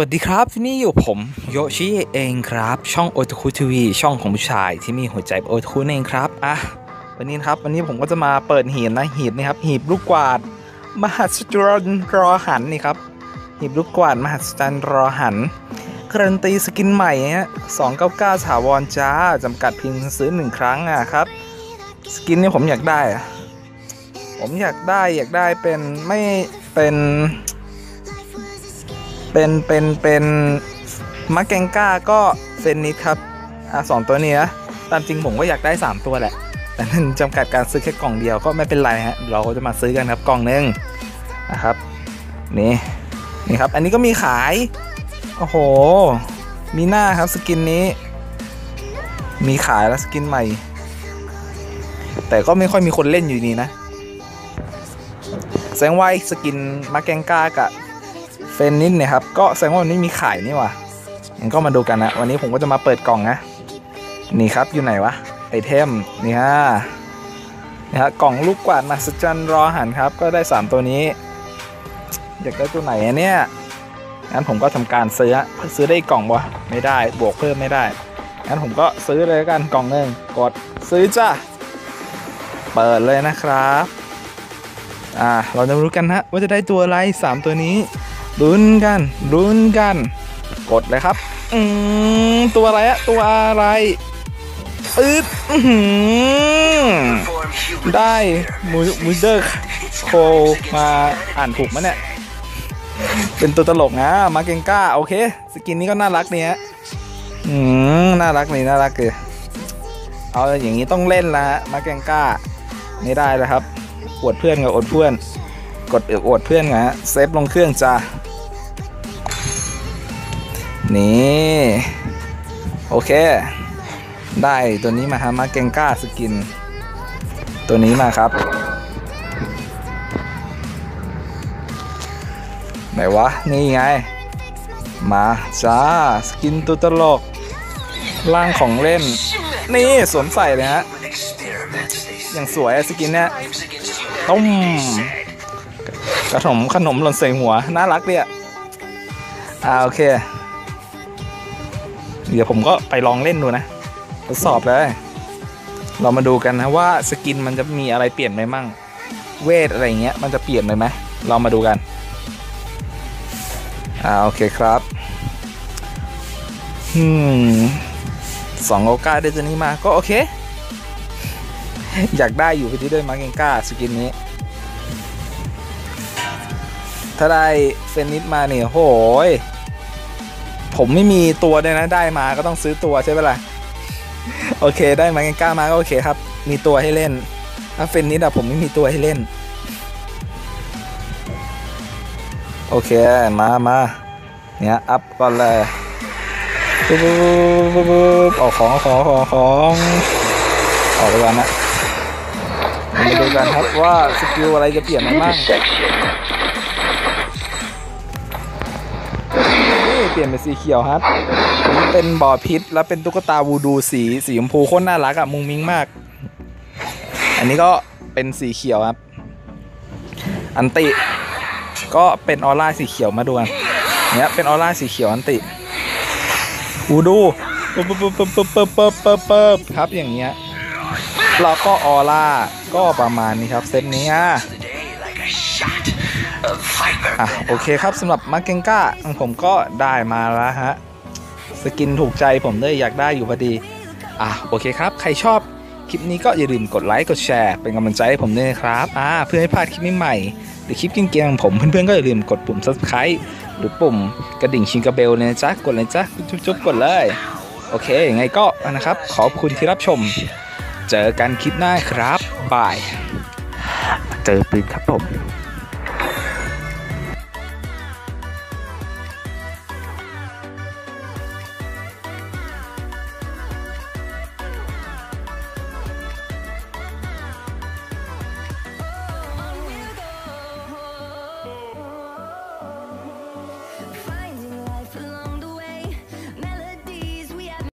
วัสดีครับที่นี่อยู่ผมโยชิเองครับ ช่องโอ t คุทีวีช่องของผู้ชายที่มีหัวใจโอ t คุเองครับอะวันนี้ครับวันนี้ผมก็จะมาเปิดหีบนะหีบนี่ครับหีบลูกกวาด มหัศจรรย์รอหันนี่ครับหีบลูกกวาด มหัศจรรย์รอหันการันตีสกินใหม่ฮะ299ถาวรจ้าจำกัดเพียงซื้อหนึ่งครั้งอะครับสกินนี่ผมอยากได้อะผมอยากได้อยากได้เป็นไม่เป็น เป็นเป็นเป็นมักแกงก้าก็เซนนิดครับอะสองตัวนี้นะตามจริงผมก็อยากได้ 3 ตัวแหละ แต่มันจำกัดการซื้อแค่กล่องเดียวก็ไม่เป็นไรฮะเราก็จะมาซื้อกันครับกล่องหนึงนะครับนี่นี่ครับ อันนี้ก็มีขาย โอ้โห มีหน้าครับสกินนี้ มีขายแล้วสกินใหม่ แต่ก็ไม่ค่อยมีคนเล่นอยู่นี่นะแสดงว่าไอ้สกินมาแกงก้ากับ เฟนนิดเนี่ยครับ ก็แสดงว่าวันนี้มีขายนี่ว่ะงั้นก็มาดูกันนะ วันนี้ผมก็จะมาเปิดกล่องนะ นี่ครับอยู่ไหนวะ ไอเทม นี่ฮะ นี่ฮะกล่องลูกกวาดมาสจันรอหันครับ ก็ได้ 3 ตัวนี้ อยากได้ตัวไหนอะเนี่ยงั้นผมก็ทำการซื้อซื้อได้กล่องวะไม่ได้ บวกเพิ่มไม่ได้ งั้นผมก็ซื้อเลยกันกล่องหนึ่งกดซื้อจ้ะเปิดเลยนะครับ อ่า เราจะรู้กันฮะว่าจะได้ตัวอะไร 3 ตัวนี้ ลุ้นกันลุ้นกัน กดเลยครับ อืมตัวอะไรอะตัวอะไรอึดอือได้มูมูเดอร์โคมาอ่านถูกมั้ยเนี่ย เป็นตัวตลกนะ มาเกงก้า โอเค สกินนี้ก็น่ารักเนี่ยอืมน่ารักนี่น่ารักเลยเอาอย่างนี้ต้องเล่นละฮะมาเกงก้า ไม่ได้แล้วครับ อวดเพื่อนกับอดเพื่อน กดเอออวดเพื่อนไงฮะเซฟลงเครื่องจ้านี่โอเค ได้ตัวนี้มาฮะมาเกงก้าสกิน ตัวนี้มาครับ ไหนวะ นี่ไง มาจ้า สกินตัวตลกร่างของเล่น นี่สวมใส่เลยฮะอย่างสวยสกินเนี้ยต้ม ขนมขนมหล่นใส่หัว น่ารักดีอะอ่าโอเค เดี๋ยวผมก็ไปลองเล่นดูนะ ทดสอบเลย เรามาดูกันนะว่าสกินมันจะมีอะไรเปลี่ยนไหมมั่ง เวทอะไรเงี้ย มันจะเปลี่ยนไหม เรามาดูกัน อ่าโอเคครับ อืมสองโอกาได้ตัวนี้มาก็โอเค อยากได้อยู่พี่ที่ได้มาเกงก้าสกินนี้ ถ้าได้เฟนนิสมาเนี่ยโหยผมไม่มีตัวเลยนะได้มาก็ต้องซื้อตัวใช่ไหมล่ะ โอเคได้มาเกงก้ามาก็โอเคครับ มีตัวให้เล่นถ้าเฟนนิสอะผมไม่มีตัวให้เล่น โอเคมามาเนี่ยอัพก่อนเลยปุ๊บปุ๊บปุ๊บปุ๊บออกของของของของออกไปก่อนนะมาดูกันครับว่าสกิลอะไรจะเปลี่ยนไหมบ้าง เปลี่ยนเป็นสีเขียวครับอันนี้เป็นบ่อพิษแล้วเป็นตุ๊กตาวูดูสีสีชมพูโคตรน่ารักอะมุงมิ้งมาก อันนี้ก็เป็นสีเขียวครับ อันติ ก็เป็นออร่าสีเขียวมาดูกันเนี้ยเป็นออร่าสีเขียวอันติวูดูปึ๊บปึ๊บปึ๊บปึ๊บปึ๊บปึ๊บปึ๊บปึ๊บครับอย่างเงี้ยแล้วก็ออร่าก็ประมาณนี้ครับเซตนี้อะ อะโอเคครับสำหรับมาเกงก้าผมก็ได้มาแล้วฮะ สกินถูกใจผมเลยอยากได้อยู่พอดี อะโอเคครับ ใครชอบคลิปนี้ก็อย่าลืมกดไลค์กดแชร์เป็นกำลังใจให้ผมด้วยนะครับ อ่าเพื่อให้พลาดคลิปใหม่ๆหรือคลิปเก่งๆของผมเพื่อนๆก็อย่าลืมกดปุ่ม subscribe หรือปุ่มกระดิ่งชิงกระเบลเลยนะจ๊ะกดเลยจ้ะจุ๊บๆกดเลย โอเคยังไงก็นะครับ ขอบคุณที่รับชม เจอกันคลิปหน้าครับบาย เจอปืนครับผม